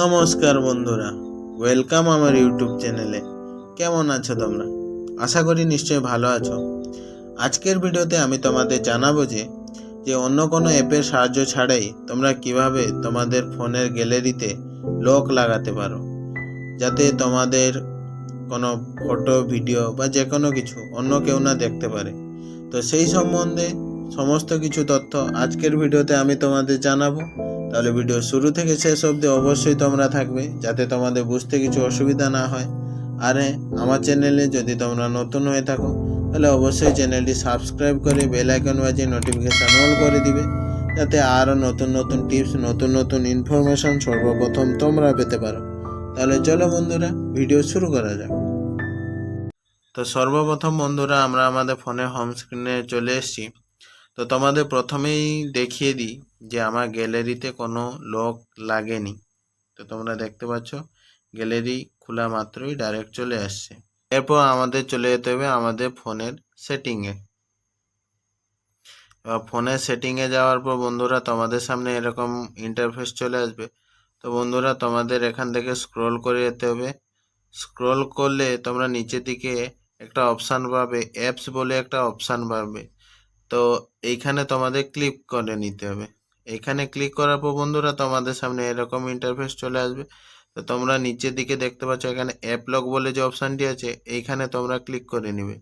নমস্কার বন্ধুরা ওয়েলকাম আমার ইউটিউব চ্যানেলে কেমন আছো তোমরা? আশা করি নিশ্চয়ই ভালো আছো। আজকের ভিডিওতে আমি তোমাদের জানাব যে যে অন্য কোনো অ্যাপের সাহায্য ছাড়াই তোমরা কীভাবে তোমাদের ফোনের গ্যালারিতে লক লাগাতে পারো। যাতে তোমাদের কোনো ফটো ভিডিও বা যে কোনো কিছু অন্য কেউ না দেখতে পারে। তো সেই সম্বন্ধে সমস্ত কিছু তথ্য আজকের ভিডিওতে আমি তোমাদের জানাব। তাহলে ভিডিও শুরু থেকে শেষ অবধি অবশ্যই তোমরা থাকবে, যাতে তোমাদের বুঝতে কিছু অসুবিধা না হয়। আর হ্যাঁ আমার চ্যানেলে যদি তোমরা নতুন হয়ে থাকো, তাহলে অবশ্যই চ্যানেলটি সাবস্ক্রাইব করে বেল আইকন বাজিয়ে নোটিফিকেশান অল করে দিবে, যাতে আরও নতুন নতুন টিপস নতুন নতুন ইনফরমেশন সর্বপ্রথম তোমরা পেতে পারো। তাহলে চলো বন্ধুরা ভিডিও শুরু করা যাক। তো সর্বপ্রথম বন্ধুরা, আমরা আমাদের ফোনে হোম স্ক্রিনে চলে এসেছি। তো তোমাদের প্রথমেই দেখিয়ে দিই যে আমার গ্যালারিতে কোনো লক লাগেনি। তো তোমরা দেখতে পাচ্ছ, গ্যালারি খোলা মাত্রই ডাইরেক্ট চলে আসছে। এরপর আমাদের চলে যেতে হবে আমাদের ফোনের সেটিংয়ে। ফোনের সেটিংয়ে যাওয়ার পর বন্ধুরা, তোমাদের সামনে এরকম ইন্টারফেস চলে আসবে। তো বন্ধুরা, তোমাদের এখান থেকে স্ক্রল করে যেতে হবে। স্ক্রল করলে তোমরা নিচের দিকে একটা অপশান পাবে অ্যাপস বলে একটা অপশান পাবে। তো এইখানে তোমাদের ক্লিক করে নিতে হবে। এখানে ক্লিক করার পর বন্ধুরা তোমাদের সামনে এরকম ইন্টারফেস চলে আসবে। তো তোমরা নিচের দিকে দেখতে পাচ্ছ এখানে অ্যাপ লক বলে যে অপশানটি আছে, এইখানে তোমরা ক্লিক করে নিবে।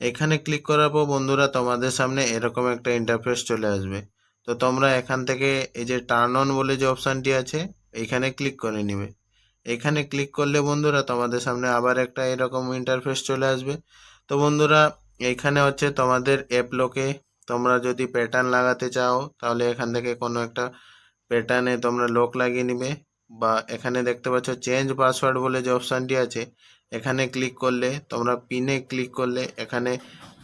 এখানে ক্লিক করার পর বন্ধুরা তোমাদের সামনে এরকম একটা ইন্টারফেস চলে আসবে। তো তোমরা এখান থেকে এই যে টার্ন অন বলে যে অপশানটি আছে, এইখানে ক্লিক করে নিবে। এখানে ক্লিক করলে বন্ধুরা তোমাদের সামনে আবার একটা এরকম ইন্টারফেস চলে আসবে। তো বন্ধুরা এইখানে হচ্ছে তোমাদের অ্যাপ লোকে তোমরা যদি প্যাটার্ন লাগাতে চাও, তাহলে এখান থেকে কোনো একটা প্যাটার্নে তোমরা লোক লাগিয়ে নিবে। বা এখানে দেখতে পাচ্ছ চেঞ্জ পাসওয়ার্ড বলে যে অপশানটি আছে, এখানে ক্লিক করলে, তোমরা পিনে ক্লিক করলে এখানে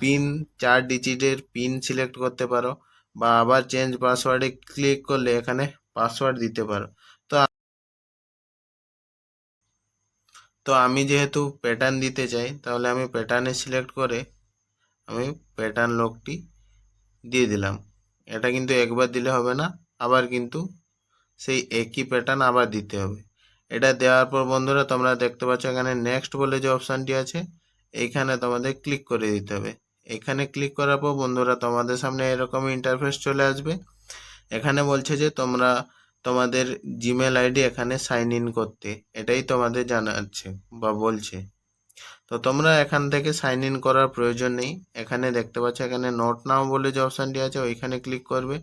পিন চার ডিজিটের পিন সিলেক্ট করতে পারো, বা আবার চেঞ্জ পাসওয়ার্ডে ক্লিক করলে এখানে পাসওয়ার্ড দিতে পারো। তো তো আমি যেহেতু প্যাটার্ন দিতে চাই, তাহলে আমি প্যাটার্নে সিলেক্ট করে আমি প্যাটার্ন লকটি দিয়ে দিলাম। এটা কিন্তু একবার দিলে হবে না, আবার কিন্তু সেই একই প্যাটার্ন আবার দিতে হবে। এটা দেওয়ার পর বন্ধুরা, তোমরা দেখতে পাচ্ছ এখানে নেক্সট বলে যে অপশানটি আছে এইখানে তোমাদের ক্লিক করে দিতে হবে। এখানে ক্লিক করার পর বন্ধুরা, তোমাদের সামনে এরকম ইন্টারফেস চলে আসবে। এখানে বলছে যে তোমরা তোমাদের জিমেল আইডি এখানে সাইন ইন করতে। এটাই তোমাদের জানাচ্ছে বা বলছে। তো তোমরা এখান থেকে সাইন ইন করার প্রয়োজন নেই। এখানে দেখতে পাচ্ছ, এখানে নোট নাও বলে যে অপশানটি আছে, ওইখানে ক্লিক করবে।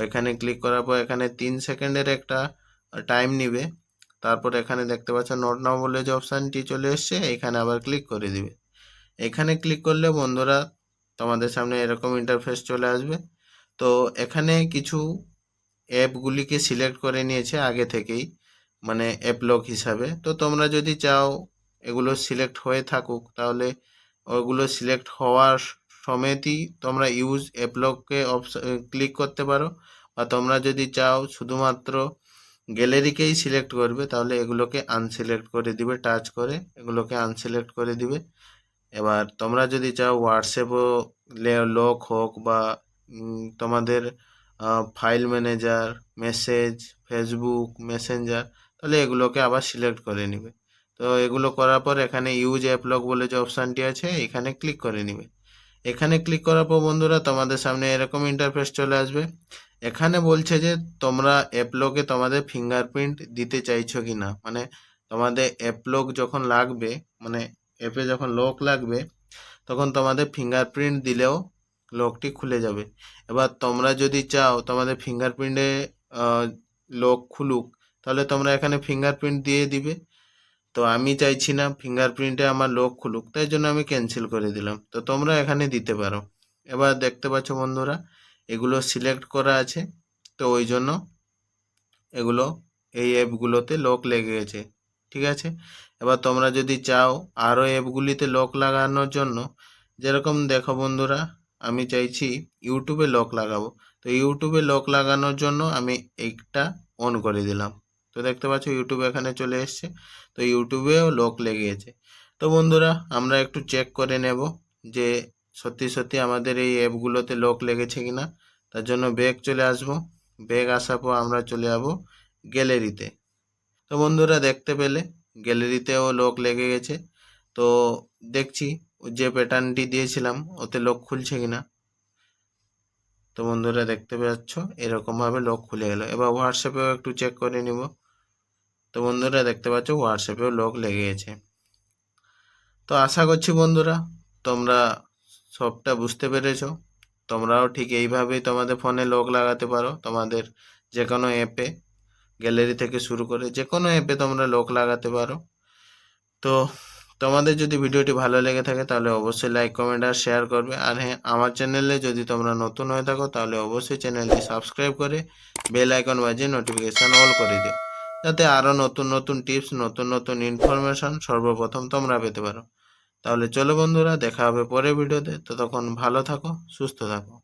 ওইখানে ক্লিক করার পর এখানে তিন সেকেন্ডের একটা টাইম নিবে। তারপর এখানে দেখতে পাচ্ছ নোট নাও বলে যে অপশানটি চলে এসছে, এখানে আবার ক্লিক করে দিবে। এখানে ক্লিক করলে বন্ধুরা তোমাদের সামনে এরকম ইন্টারফেস চলে আসবে। তো এখানে কিছু অ্যাপগুলিকে সিলেক্ট করে নিয়েছে আগে থেকেই মানে অ্যাপ লক হিসাবে। তো তোমরা যদি চাও এগুলো সিলেক্ট হয়ে থাকুক, তাহলে ওগুলো সিলেক্ট হওয়ার সমেতই তোমরা ইউজ অ্যাপলককে ক্লিক করতে পারো। বা তোমরা যদি চাও শুধুমাত্র গ্যালারিকেই সিলেক্ট করবে, তাহলে এগুলোকে আনসিলেক্ট করে দিবে টাচ করে এগুলোকে আনসিলেক্ট করে দিবে। এবার তোমরা যদি চাও হোয়াটসঅ্যাপও লক হোক বা তোমাদের file manager message Facebook Messenger তাহলে এগুলোকে আবার সিলেক্ট করে নিবে। তো এগুলো করার পর এখানে ইউজ অ্যাপ লক বলে যে অপশানটি আছে, এখানে ক্লিক করে নিবে। এখানে ক্লিক করার পর বন্ধুরা, তোমাদের সামনে এরকম ইন্টারফেস চলে আসবে। এখানে বলছে যে, তোমরা অ্যাপলকে তোমাদের ফিঙ্গারপ্রিন্ট দিতে চাইছো কি না মানে তোমাদের অ্যাপলক যখন লাগবে মানে অ্যাপে যখন লক লাগবে, তখন তোমাদের ফিঙ্গারপ্রিন্ট দিলেও লকটি খুলে যাবে। এবার তোমরা যদি চাও, তোমাদের ফিঙ্গারপ্রিন্টে লক খুলুক, তাহলে তোমরা এখানে ফিঙ্গারপ্রিন্ট দিয়ে দিবে। তো আমি চাইছি না ফিঙ্গারপ্রিন্টে আমার লক খুলুক, তাই জন্য আমি ক্যান্সেল করে দিলাম। তো তোমরা এখানে দিতে পারো। এবার দেখতে পাচ্ছ বন্ধুরা, এগুলো সিলেক্ট করা আছে। তো ওই জন্য এগুলো এই অ্যাপগুলোতে লক লেগে গেছে ঠিক আছে? এবার তোমরা যদি চাও আরও অ্যাপগুলিতে লক লাগানোর জন্য, যেরকম দেখো বন্ধুরা, আমি চাইছি ইউটিউবে লক লাগাবো। তো ইউটিউবে লক লাগানোর জন্য আমি একটা অন করে দিলাম। তো দেখতে পাচ্ছ ইউটিউব এখানে চলে এসছে। তো ইউটিউবেও লক লেগে গেছে তো বন্ধুরা, আমরা একটু চেক করে নেব যে সত্যি সত্যি আমাদের এই অ্যাপগুলোতে লক লেগেছে কি না তার জন্য ব্যাগ চলে আসব। ব্যাগ আসার পর আমরা চলে যাব গ্যালারিতে তো। বন্ধুরা, দেখতে পেলে গ্যালারিতেও লোক লেগে গেছে। তো দেখছি যে প্যাটার্নটি দিয়েছিলাম, ওতে লোক খুলছে কিনা। তো বন্ধুরা, দেখতে পাচ্ছ এরকমভাবে লক খুলে গেল। এবার হোয়াটসঅ্যাপেও একটু চেক করে নিব। তো বন্ধুরা দেখতে পাচ্ছ হোয়াটসঅ্যাপেও লক লেগে গেছে তো আশা করছি বন্ধুরা তোমরা সবটা বুঝতে পেরেছ। তোমরাও ঠিক এইভাবেই তোমাদের ফোনে লক লাগাতে পারো। তোমাদের যে কোনো অ্যাপে গ্যালারি থেকে শুরু করে যে কোনো অ্যাপে তোমরা লক লাগাতে পারো। তো তোমাদের যদি ভিডিওটি ভালো লেগে থাকে তাহলে অবশ্যই লাইক কমেন্ট আর শেয়ার করবে। আর হ্যাঁ আমার চ্যানেলে যদি তোমরা নতুন হয়ে থাকো তাহলে অবশ্যই চ্যানেলটি সাবস্ক্রাইব করে বেল আইকন বাজিয়ে নোটিফিকেশান অল করে দিও। যাতে আরও নতুন নতুন টিপস নতুন নতুন ইনফরমেশন সর্বপ্রথম তোমরা পেতে পারো। তাহলে চলো বন্ধুরা, দেখা হবে পরের ভিডিওতে ততক্ষণ ভালো থাকো, সুস্থ থাকো।